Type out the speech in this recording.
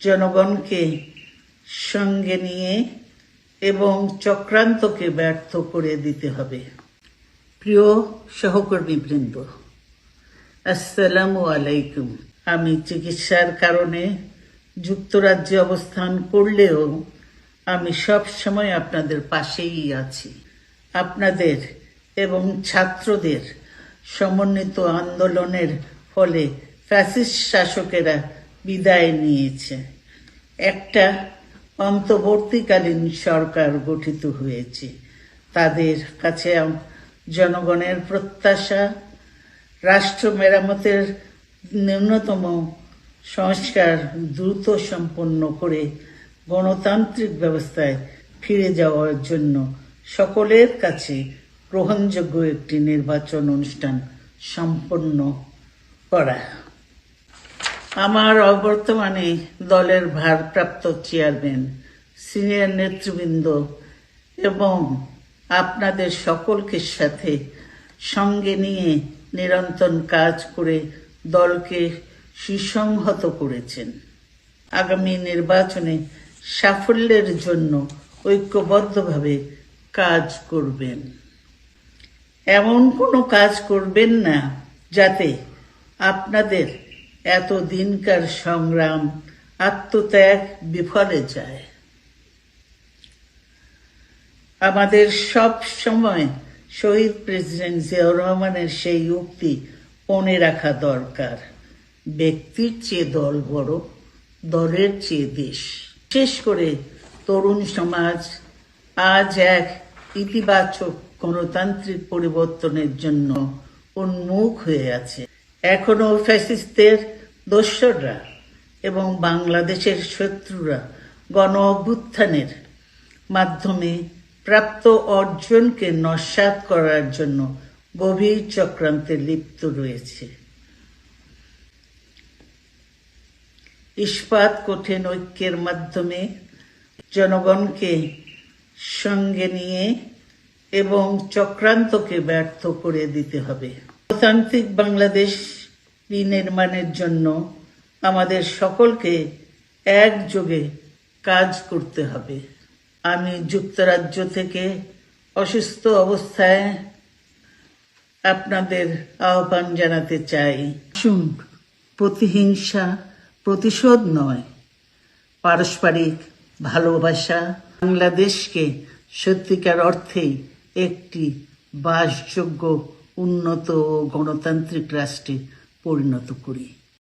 জনগণকে সঙ্গে নিয়ে এবং চক্রান্তকে ব্যর্থ করে দিতে হবে। প্রিয় সহকর্মীবৃন্দ, আসসালামু আলাইকুম। আমি চিকিৎসার কারণে যুক্তরাজ্যে অবস্থান করলেও আমি সব সময় আপনাদের পাশেই আছি। আপনাদের এবং ছাত্রদের সমন্বিত আন্দোলনের ফলে ফ্যাসিস্ট শাসকেরা বিদায় নিয়েছে। একটা অন্তর্বর্তীকালীন সরকার গঠিত হয়েছে। তাদের কাছে জনগণের প্রত্যাশা, রাষ্ট্র মেরামতের ন্যূনতম সংস্কার দ্রুত সম্পন্ন করে গণতান্ত্রিক ব্যবস্থায় ফিরে যাওয়ার জন্য সকলের কাছে গ্রহণযোগ্য একটি নির্বাচন অনুষ্ঠান সম্পন্ন করা। আমার অবর্তমানে দলের ভারপ্রাপ্ত চেয়ারম্যান, সিনিয়র নেতৃবৃন্দ এবং আপনাদের সকলকে সাথে সঙ্গে নিয়ে নিরন্তর কাজ করে দলকে সুসংহত করেছেন। আগামী নির্বাচনে সাফল্যের জন্য ঐক্যবদ্ধভাবে কাজ করবেন। এমন কোনো কাজ করবেন না যাতে আপনাদের এত দিনকার সংগ্রাম আত্মত্যাগ বিফলে যায়। আমাদের সব সময় শহীদ প্রেসিডেন্ট জিয়াউর রহমানের সেই উক্তি মনে রাখা দরকার। ব্যক্তির চেয়ে দল বড়, দলের চেয়ে দেশ। বিশেষ করে তরুণ সমাজ আজ এক ইতিবাচক গণতান্ত্রিক পরিবর্তনের জন্য উন্মুখ হয়ে আছে। এখনও ফ্যাসিস্টদের দোসররা এবং বাংলাদেশের শত্রুরা গণ অভ্যুত্থানের মাধ্যমে প্রাপ্ত অর্জনকে নস্যাৎ করার জন্য গভীর চক্রান্তে লিপ্ত রয়েছে। ইস্পাত কঠিন ঐক্যের মাধ্যমে জনগণকে সঙ্গে নিয়ে এবং চক্রান্তকে ব্যর্থ করে দিতে হবে। গণতান্ত্রিক বাংলাদেশ বিনির্মাণের জন্য আমাদের সকলকে একযোগে কাজ করতে হবে। আমি যুক্তরাজ্য থেকে অসুস্থ অবস্থায় আপনাদের আহ্বান জানাতে চাই। শুন প্রতিহিংসা প্রতিশোধ নয়। পারস্পরিক ভালোবাসা বাংলাদেশকে সত্যিকার অর্থেই একটি বাসযোগ্য উন্নত ও গণতান্ত্রিক রাষ্ট্রে পরিণত করি।